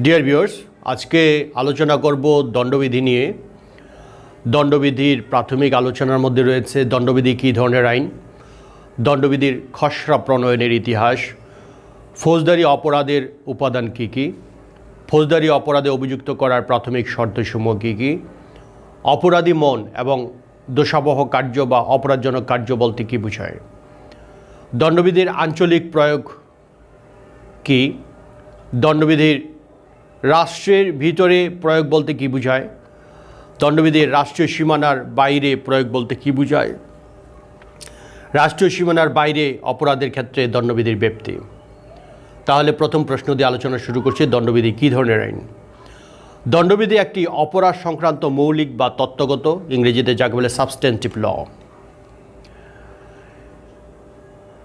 Dear viewers আজকে আলোচনা করব দণ্ডবিধি নিয়ে। দণ্ডবিধির প্রাথমিক আলোচনার মধ্যে রয়েছে দণ্ডবিধি কী ধরনের আইন? দণ্ডবিধির খসড়া প্রণয়নের ইতিহাস। ফৌজদারি অপরাধের উপাদান কী কী? ফৌজদারি অপরাধে অভিযুক্ত করার প্রাথমিক শর্তসমূহ কী কী? অপরাধী মন এবং দোষাবহ কার্য বা অপরাধজনক কার্য বলতে কী বোঝায়? দণ্ডবিধির আঞ্চলিক প্রয়োগ কি? দণ্ডবিধির রাষ্ট্রের ভিতরে প্রয়োগ বলতে কি বোঝায়? দণ্ডবিধির রাষ্ট্রীয় সীমানার বাইরে প্রয়োগ বলতে কি বোঝায়? রাষ্ট্রীয় সীমানার বাইরে অপরাধের ক্ষেত্রে দণ্ডবিধির ব্যাপ্তি। তাহলে প্রথম প্রশ্ন দিয়ে আলোচনা শুরু করছি, দণ্ডবিধি কী ধরনের আইন? দণ্ডবিধি একটি অপরাধ সংক্রান্ত মৌলিক বা তত্ত্বগত, ইংরেজিতে যাকে বলে সাবস্টেন্টিভ ল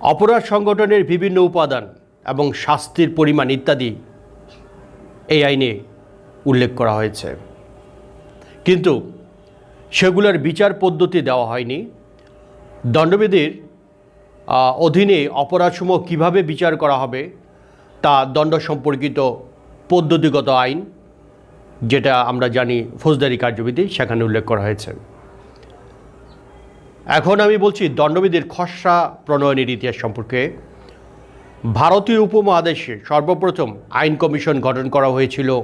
অপরাধ সংগঠনের বিভিন্ন উপাদান এবং শাস্তির পরিমাণ ইত্যাদি এই আইনে উল্লেখ করা হয়েছে। কিন্তু সেগুলোর বিচার পদ্ধতি দেওয়া হয়নি। দণ্ডবিধির অধীনে অপরাধসমূহ কীভাবে বিচার করা হবে তা দণ্ড সম্পর্কিত পদ্ধতিগত আইন, যেটা আমরা জানি ফৌজদারি কার্যবিধি, সেখানে উল্লেখ করা হয়েছে। এখন আমি বলছি দণ্ডবিধির খসড়া প্রণয়নের ইতিহাস সম্পর্কে। ভারতীয় উপমহাদেশে সর্বপ্রথম আইন কমিশন গঠন করা হয়েছিল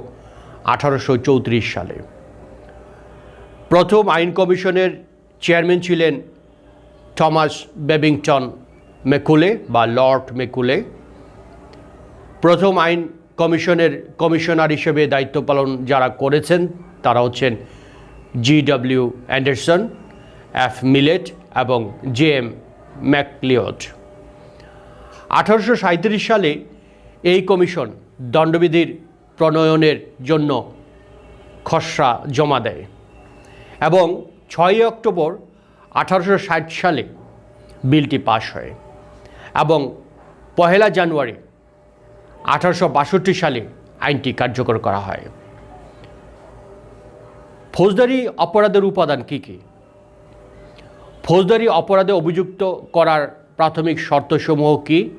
আঠারোশো চৌত্রিশ সালে। প্রথম আইন কমিশনের চেয়ারম্যান ছিলেন থমাস বেবিংটন মেকুলে বা লর্ড মেকুলে। প্রথম আইন কমিশনের কমিশনার হিসেবে দায়িত্ব পালন যারা করেছেন তারা হচ্ছেন G W Anderson, F Millett এবং জে এম ম্যাকলিওড আঠারোশো সালে এই কমিশন দণ্ডবিধির প্রণয়নের জন্য খসড়া জমা দেয় এবং ছয়ই অক্টোবর আঠারোশো ষাট সালে বিলটি পাশ হয় এবং পহেলা জানুয়ারি আঠারোশো বাষট্টি সালে আইনটি কার্যকর করা হয়। ফৌজদারি অপরাধের উপাদান কী কী? ফৌজদারি অপরাধে অভিযুক্ত করার প্রাথমিক শর্তসমূহ কী?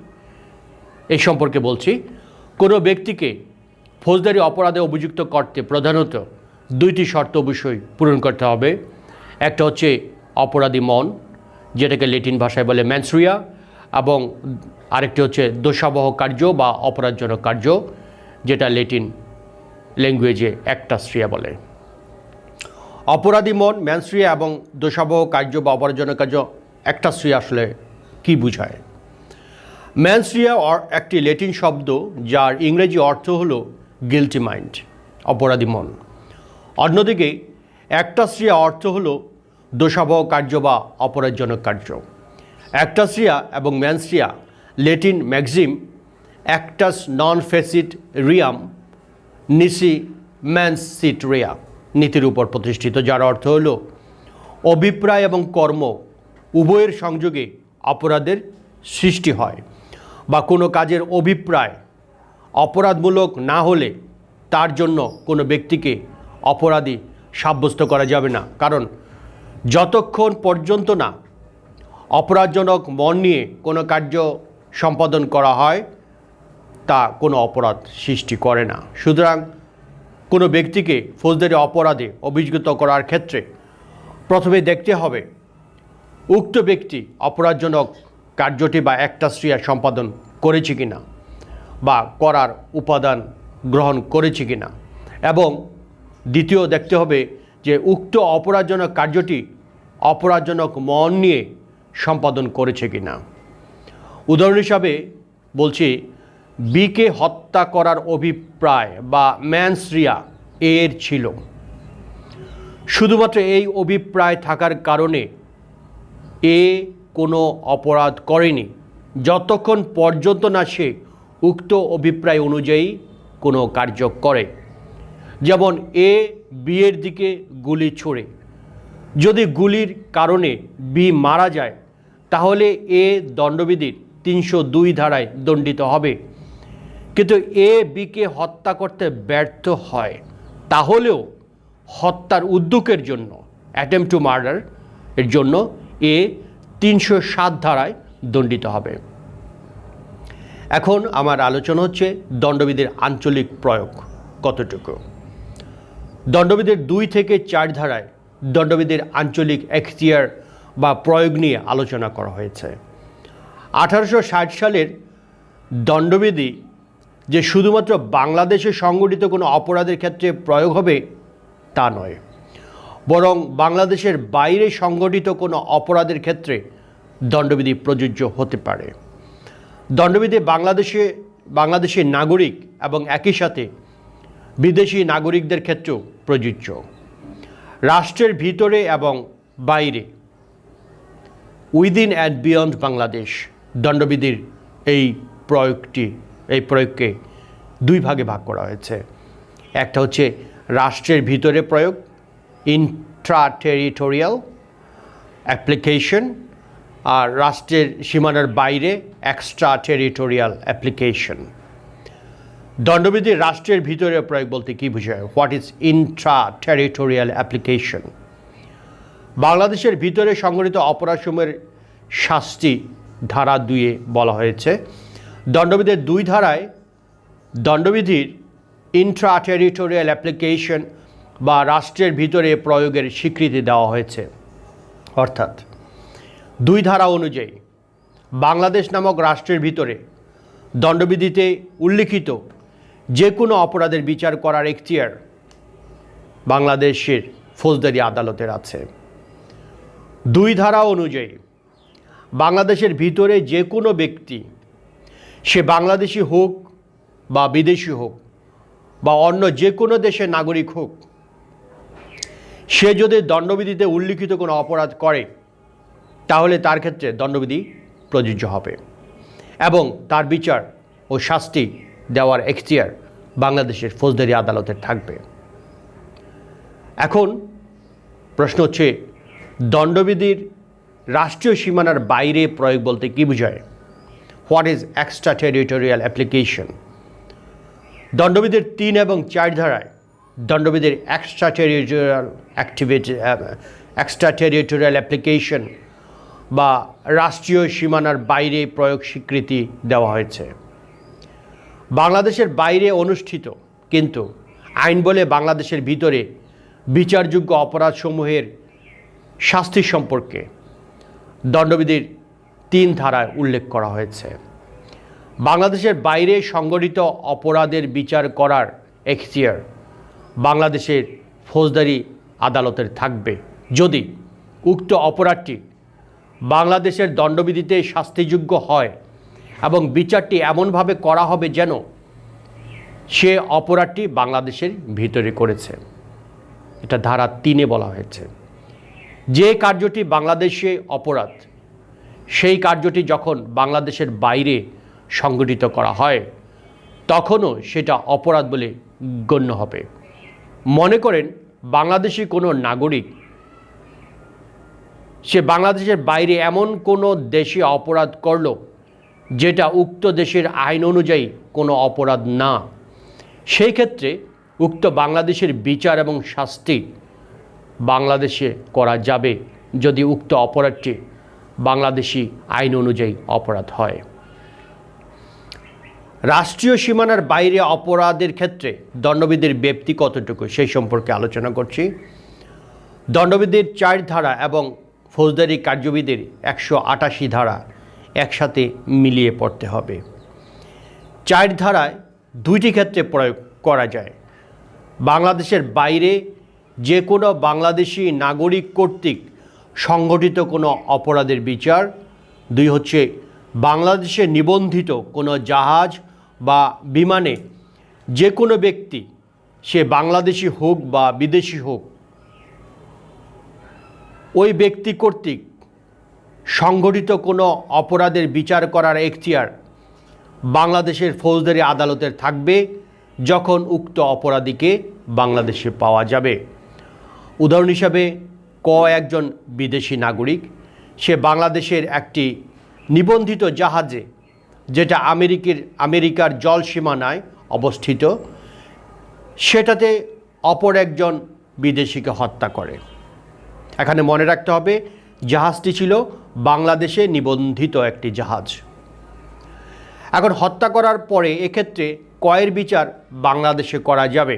এই সম্পর্কে বলছি। কোনো ব্যক্তিকে ফৌজদারি অপরাধে অভিযুক্ত করতে প্রধানত দুইটি শর্ত অবশ্যই পূরণ করতে হবে। একটা হচ্ছে অপরাধী মন, যেটাকে লেটিন ভাষায় বলে ম্যানসুরিয়া, এবং আরেকটি হচ্ছে দোষাবহ কার্য বা অপরাধজনক কার্য, যেটা লেটিন ল্যাঙ্গুয়েজে একটা অ্যাক্টাস্ট্রিয়া বলে। অপরাধী মন ম্যানস্ট্রিয়া এবং দোষাবহ কার্য বা অপরাধজনক কার্য অ্যাক্টাস্ট্রিয়া আসলে কি বুঝায়? বোঝায় ম্যানস্ট্রিয়া একটি লেটিন শব্দ যার ইংরেজি অর্থ হল গিলটি মাইন্ড অপরাধী মন। অন্যদিকে অ্যাক্টাস্ট্রিয়া অর্থ হল দোষাবহ কার্য বা অপরাধজনক কার্য। অ্যাক্টাস্ট্রিয়া এবং mens rea Latin maxim actus non facit reum nisi mens sit rea নীতির উপর প্রতিষ্ঠিত, যার অর্থ হল অভিপ্রায় এবং কর্ম উভয়ের সংযোগে অপরাধের সৃষ্টি হয় বা কোনো কাজের অভিপ্রায় অপরাধমূলক না হলে তার জন্য কোনো ব্যক্তিকে অপরাধী সাব্যস্ত করা যাবে না। কারণ যতক্ষণ পর্যন্ত না অপরাধজনক মন নিয়ে কোনো কার্য সম্পাদন করা হয়, তা কোনো অপরাধ সৃষ্টি করে না। সুতরাং কোনো ব্যক্তিকে ফৌজদারি অপরাধে অভিযুক্ত করার ক্ষেত্রে প্রথমে দেখতে হবে উক্ত ব্যক্তি অপরাধজনক কার্যটি বা একটা শ্রিয়া সম্পাদন করেছে কিনা বা করার উপাদান গ্রহণ করেছে কিনা। এবং দ্বিতীয় দেখতে হবে যে উক্ত অপরাধজনক কার্যটি অপরাধজনক মন নিয়ে সম্পাদন করেছে কিনা। উদাহরণ হিসাবে বলছি, বিকে হত্যা করার অভিপ্রায় বা ম্যানসরিয়া এর ছিল। শুধুমাত্র এই অভিপ্রায় থাকার কারণে এ কোনো অপরাধ করেনি। যতক্ষণ পর্যন্ত না সে উক্ত অভিপ্রায় অনুযায়ী কোনো কার্য করে। যেমন এ বিয়ের দিকে গুলি ছোড়ে। যদি গুলির কারণে বি মারা যায়, তাহলে এ দণ্ডবিধির তিনশো দুই ধারায় দণ্ডিত হবে। কিন্তু এ বিকে হত্যা করতে ব্যর্থ হয়, তাহলেও হত্যার উদ্যোগের জন্য অ্যাটেম্প টু মার্ডার এর জন্য এ তিনশো সাত ধারায় দণ্ডিত হবে। এখন আমার আলোচনা হচ্ছে দণ্ডবিধির আঞ্চলিক প্রয়োগ কতটুকু? দণ্ডবিধির দুই থেকে চার ধারায় দণ্ডবিধির আঞ্চলিক এখতিয়ার বা প্রয়োগ নিয়ে আলোচনা করা হয়েছে। আঠারোশো ষাট সালের দণ্ডবিধি যে শুধুমাত্র বাংলাদেশে সংগঠিত কোনো অপরাধের ক্ষেত্রে প্রয়োগ হবে তা নয়। বরং বাংলাদেশের বাইরে সংগঠিত কোনো অপরাধের ক্ষেত্রে দণ্ডবিধি প্রযোজ্য হতে পারে। দণ্ডবিধি বাংলাদেশে বাংলাদেশের নাগরিক এবং একই সাথে বিদেশি নাগরিকদের ক্ষেত্রেও প্রযোজ্য। রাষ্ট্রের ভিতরে এবং বাইরে, উইদিন অ্যান্ড বিয়ন্ড বাংলাদেশ দণ্ডবিধির এই প্রয়োগটি, এই প্রয়োগকে দুই ভাগে ভাগ করা হয়েছে। একটা হচ্ছে রাষ্ট্রের ভিতরে প্রয়োগ ইন্ট্রা টেরিটোরিয়াল অ্যাপ্লিকেশন আর রাষ্ট্রের সীমানার বাইরে এক্সট্রা টেরিটোরিয়াল অ্যাপ্লিকেশন দণ্ডবিধির রাষ্ট্রের ভিতরে প্রয়োগ বলতে কী বোঝায়? What is intra territorial application বাংলাদেশের ভিতরে সংগঠিত অপরাধসমূহের শাস্তি ধারা দুইয়ে বলা হয়েছে। দণ্ডবিধির দুই ধারায় দণ্ডবিধির ইন্ট্রা টেরিটোরিয়াল অ্যাপ্লিকেশন বা রাষ্ট্রের ভিতরে প্রয়োগের স্বীকৃতি দেওয়া হয়েছে। অর্থাৎ দুই ধারা অনুযায়ী বাংলাদেশ নামক রাষ্ট্রের ভিতরে দণ্ডবিধিতে উল্লিখিত যে কোনো অপরাধের বিচার করার এখতিয়ার বাংলাদেশের ফৌজদারি আদালতের আছে। দুই ধারা অনুযায়ী বাংলাদেশের ভিতরে যে কোনো ব্যক্তি, সে বাংলাদেশি হোক বা বিদেশি হোক বা অন্য যে কোনো দেশের নাগরিক হোক সে যদি দণ্ডবিধিতে উল্লিখিত কোনো অপরাধ করে, তাহলে তার ক্ষেত্রে দণ্ডবিধি প্রযোজ্য হবে এবং তার বিচার ও শাস্তি দেওয়ার এখতিয়ার বাংলাদেশের ফৌজদারি আদালতের থাকবে। এখন প্রশ্ন হচ্ছে, দণ্ডবিধির রাষ্ট্রীয় সীমানার বাইরে প্রয়োগ বলতে কী বোঝায়? What is extra territorial application দণ্ডবিধির তিন এবং চার ধারায় দণ্ডবিধির extra territorial activity extra territorial application বা রাষ্ট্রীয় সীমানার বাইরে প্রয়োগ স্বীকৃতি দেওয়া হয়েছে। বাংলাদেশের বাইরে অনুষ্ঠিত কিন্তু আইন বলে বাংলাদেশের ভিতরে বিচারযোগ্য অপরাধসমূহের শাস্তি সম্পর্কে দণ্ডবিধির তিন ধারায় উল্লেখ করা হয়েছে। বাংলাদেশের বাইরে সংগঠিত অপরাধের বিচার করার এখতিয়ার বাংলাদেশের ফৌজদারি আদালতের থাকবে। যদি উক্ত অপরাধটি বাংলাদেশের দণ্ডবিধিতে শাস্তিযোগ্য হয় এবং বিচারটি এমনভাবে করা হবে যেন সে অপরাধটি বাংলাদেশের ভিতরে করেছে। এটা ধারা তিনে বলা হয়েছে। যে কার্যটি বাংলাদেশে অপরাধ, সেই কার্যটি যখন বাংলাদেশের বাইরে সংগঠিত করা হয়, তখনও সেটা অপরাধ বলে গণ্য হবে। মনে করেন বাংলাদেশি কোনো নাগরিক, সে বাংলাদেশের বাইরে এমন কোনো দেশে অপরাধ করল যেটা উক্ত দেশের আইন অনুযায়ী কোনো অপরাধ না। সেই ক্ষেত্রে উক্ত বাংলাদেশের বিচার এবং শাস্তি বাংলাদেশে করা যাবে যদি উক্ত অপরাধটি বাংলাদেশি আইন অনুযায়ী অপরাধ হয়। রাষ্ট্রীয় সীমানার বাইরে অপরাধের ক্ষেত্রে দণ্ডবিধির ব্যক্তি কতটুকু সেই সম্পর্কে আলোচনা করছি। দণ্ডবিধির চার ধারা এবং ফৌজদারি কার্যবিধির একশো আটাশি ধারা একসাথে মিলিয়ে পড়তে হবে। চার ধারায় দুইটি ক্ষেত্রে প্রয়োগ করা যায়। বাংলাদেশের বাইরে যে কোনো বাংলাদেশি নাগরিক কর্তৃক সংগঠিত কোনো অপরাধের বিচার। দুই হচ্ছে বাংলাদেশে নিবন্ধিত কোনো জাহাজ বা বিমানে যে কোনো ব্যক্তি, সে বাংলাদেশি হোক বা বিদেশি হোক, ওই ব্যক্তি কর্তৃক সংগঠিত কোনো অপরাধের বিচার করার এখতিয়ার বাংলাদেশের ফৌজদারি আদালতের থাকবে যখন উক্ত অপরাধীকে বাংলাদেশে পাওয়া যাবে। উদাহরণ হিসাবে, ক একজন বিদেশি নাগরিক, সে বাংলাদেশের একটি নিবন্ধিত জাহাজে যেটা আমেরিকার আমেরিকার জল সীমানায় অবস্থিত, সেটাতে অপর একজন বিদেশিকে হত্যা করে। এখানে মনে রাখতে হবে, জাহাজটি ছিল বাংলাদেশে নিবন্ধিত একটি জাহাজ। এখন হত্যা করার পরে এক্ষেত্রে কয়ের বিচার বাংলাদেশে করা যাবে।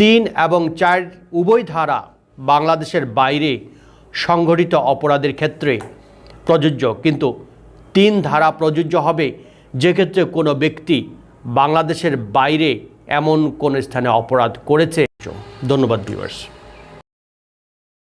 তিন এবং চার উভয় ধারা বাংলাদেশের বাইরে সংঘটিত অপরাধের ক্ষেত্রে প্রযোজ্য, কিন্তু তিন ধারা প্রযোজ্য হবে। যেক্ষেত্রে কোনো ব্যক্তি বাংলাদেশের বাইরে এমন কোন স্থানে অপরাধ করেছে। ধন্যবাদ ভিউয়ার্স